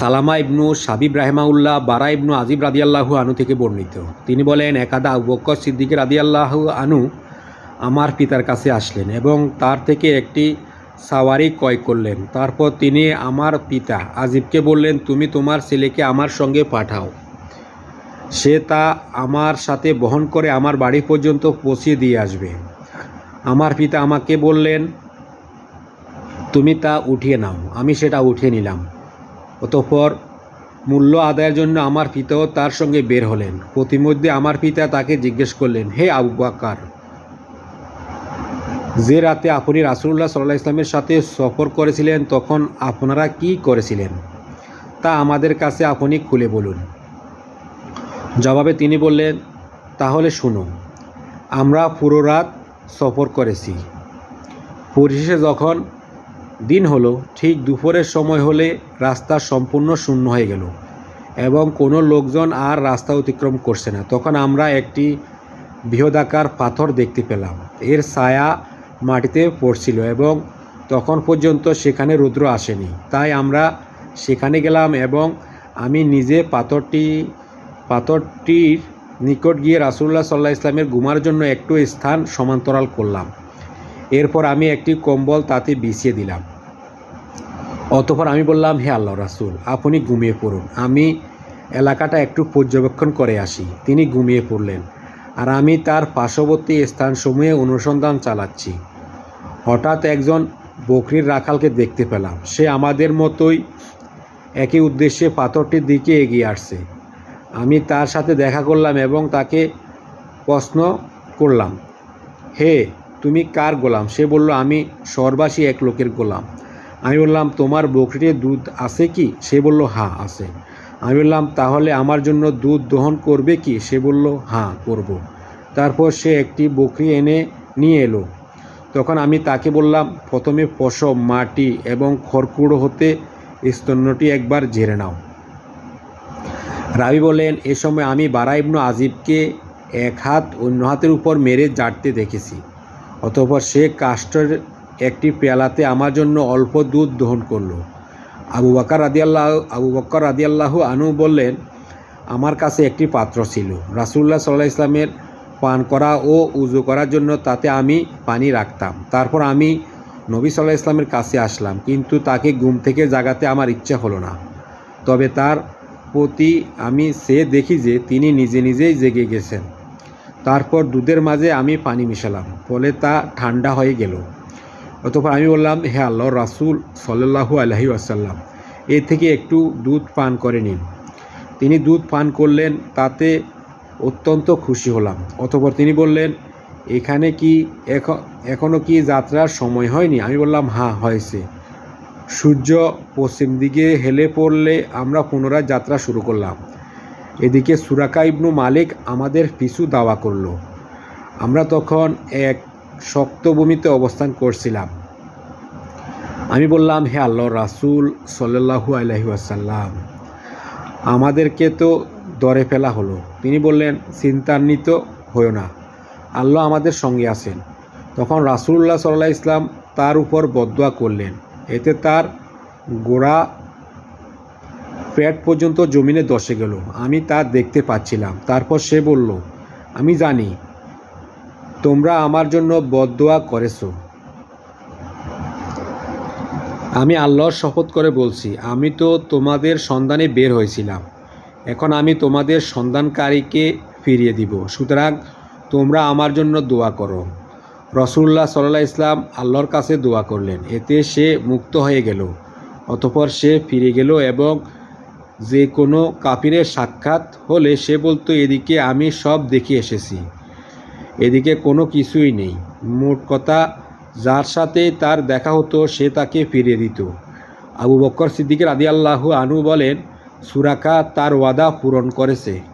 সালামা ইবনু সাবিব রাহেমাউল্লাহ বারা ইবনু আজিব রাদিয়াল্লাহু আনু থেকে বর্ণিত। তিনি বলেন, একাদা বক্কর সিদ্দিকের রাদিয়াল্লাহু আনু আমার পিতার কাছে আসলেন এবং তার থেকে একটি সাওয়ারি ক্রয় করলেন। তারপর তিনি আমার পিতা আজিবকে বললেন, তুমি তোমার ছেলেকে আমার সঙ্গে পাঠাও। সে তা আমার সাথে বহন করে আমার বাড়ি পর্যন্ত পৌঁছিয়ে দিয়ে আসবে। আমার পিতা আমাকে বললেন, তুমি তা উঠিয়ে নাও। আমি সেটা উঠিয়ে নিলাম। অতঃপর মূল্য আদায়ের জন্য আমার পিতাও তার সঙ্গে বের হলেন। প্রতিমধ্যে আমার পিতা তাকে জিজ্ঞেস করলেন, হে আবু বাকার যে রাতে আপনি রাসুল্লাহ সাল্লাহ ইসলামের সাথে সফর করেছিলেন, তখন আপনারা কি করেছিলেন? তা আমাদের কাছে আপনি খুলে বলুন। জবাবে তিনি বললেন, তাহলে শুনো আমরা পুরো রাত সফর করেছি। পরিশেষে যখন দিন হলো, ঠিক দুপুরের সময় হলে রাস্তা সম্পূর্ণ শূন্য হয়ে গেল এবং কোনো লোকজন আর রাস্তা অতিক্রম করছে না। তখন আমরা একটি বৃহদাকার পাথর দেখতে পেলাম। এর ছায়া মাটিতে পড়ছিল এবং তখন পর্যন্ত সেখানে রুদ্র আসেনি। তাই আমরা সেখানে গেলাম এবং আমি নিজে পাথরটি, পাথরটির নিকট গিয়ে রাসুল্লাহ সাল্লাহ ইসলামের ঘুমার জন্য একটু স্থান সমান্তরাল করলাম। এরপর আমি একটি কম্বল তাতে বিছিয়ে দিলাম। অতপর আমি বললাম, হে আল্লাহ রাসুল, আপনি ঘুমিয়ে পড়ুন। আমি এলাকাটা একটু পর্যবেক্ষণ করে আসি। তিনি ঘুমিয়ে পড়লেন। আর আমি তার পার্শ্ববর্তী স্থানসমূহে অনুসন্ধান চালাচ্ছি। হঠাৎ একজন বকরির রাখালকে দেখতে পেলাম। সে আমাদের মতোই একই উদ্দেশ্যে পাথরটির দিকে এগিয়ে আসছে। আমি তার সাথে দেখা করলাম এবং তাকে প্রশ্ন করলাম, হে, তুমি কার গোলাম? সে বলল, আমি শহরবাসী এক লোকের গোলাম। আমি বললাম, তোমার বকরিটির দুধ আছে কি? সে বলল হ্যাঁ আছে। আমি বললাম, তাহলে আমার জন্য দুধ দহন করবে কি? সে বলল হ্যাঁ করব। তারপর সে একটি বকরি এনে নিয়ে এলো। তখন আমি তাকে বললাম, প্রথমে পশম মাটি এবং খড়কুড়ো হতে স্তন্যটি একবার ঝেড়ে নাও। রাবি বলেন এ সময় আমি বারা ইবনু আজিবকে এক হাত অন্য হাতের উপর মেরে জাটতে দেখেছি। অতঃপর সে কাস্টের একটি পেয়ালাতে আমার জন্য অল্প দুধ দহন করল। আবু বকর রাদিয়াল্লাহ, আবু বকর রাদিয়াল্লাহু আনু বললেন, আমার কাছে একটি পাত্র ছিল। রাসুল্লাহ সাল্লাহ ইসলামের পান করা ও উজু করার জন্য তাতে আমি পানি রাখতাম। তারপর আমি নবী সাল্লাহ ইসলামের কাছে আসলাম, কিন্তু তাকে ঘুম থেকে জাগাতে আমার ইচ্ছা হলো না। তবে তার প্রতি আমি সে দেখি যে তিনি নিজে নিজেই জেগে গেছেন। তারপর দুধের মাঝে আমি পানি মিশালাম, ফলে তা ঠান্ডা হয়ে গেল। অতপর আমি বললাম, হে আল্লাহ, রাসুল সাল্লাহু আলহি আসাল্লাম এ থেকে একটু দুধ পান করে নিন। তিনি দুধ পান করলেন, তাতে অত্যন্ত খুশি হলাম। অতপর তিনি বললেন, এখানে কি এখন এখনও কি যাত্রার সময় হয়নি? আমি বললাম হ্যাঁ হয়েছে। সূর্য পশ্চিম দিকে হেলে পড়লে আমরা পুনরায় যাত্রা শুরু করলাম। এদিকে সুরাকা ইবনু মালিক আমাদের পিছু দাওয়া করল। আমরা তখন এক শক্ত ভূমিতে অবস্থান করছিলাম। আমি বললাম, হে আল্লাহ রাসুল সাল্লাহু আলহি আসাল্লাম আমাদেরকে তো দরে ফেলা হলো। তিনি বললেন, চিন্তান্বিত হয়েও না, আল্লাহ আমাদের সঙ্গে আছেন। তখন রাসুল্লাহ সাল্লাহ ইসলাম তার উপর বদোয়া করলেন। এতে তার গোড়া পেট পর্যন্ত জমিনে দশে গেল। আমি তা দেখতে পাচ্ছিলাম। তারপর সে বলল, আমি জানি তোমরা আমার জন্য বদোয়া করেছ। আমি আল্লাহর শপথ করে বলছি, আমি তো তোমাদের সন্ধানে বের হয়েছিলাম। এখন আমি তোমাদের সন্ধানকারীকে ফিরিয়ে দিব। সুতরাং তোমরা আমার জন্য দোয়া করো। রসুল্লাহ সাল্লাহ ইসলাম আল্লাহর কাছে দোয়া করলেন। এতে সে মুক্ত হয়ে গেল, অতপর সে ফিরে গেল এবং যে কোনো কাপিরের সাক্ষাৎ হলে সে বলতো, এদিকে আমি সব দেখে এসেছি। এদিকে কোনো কিছুই নেই। মোট কথা, যার সাথে তার দেখা হতো, সে তাকে ফিরিয়ে দিত। আবু বক্কর সিদ্দিকের আদি আল্লাহ আনু বলেন, সুরাকা তার ওয়াদা পূরণ করেছে।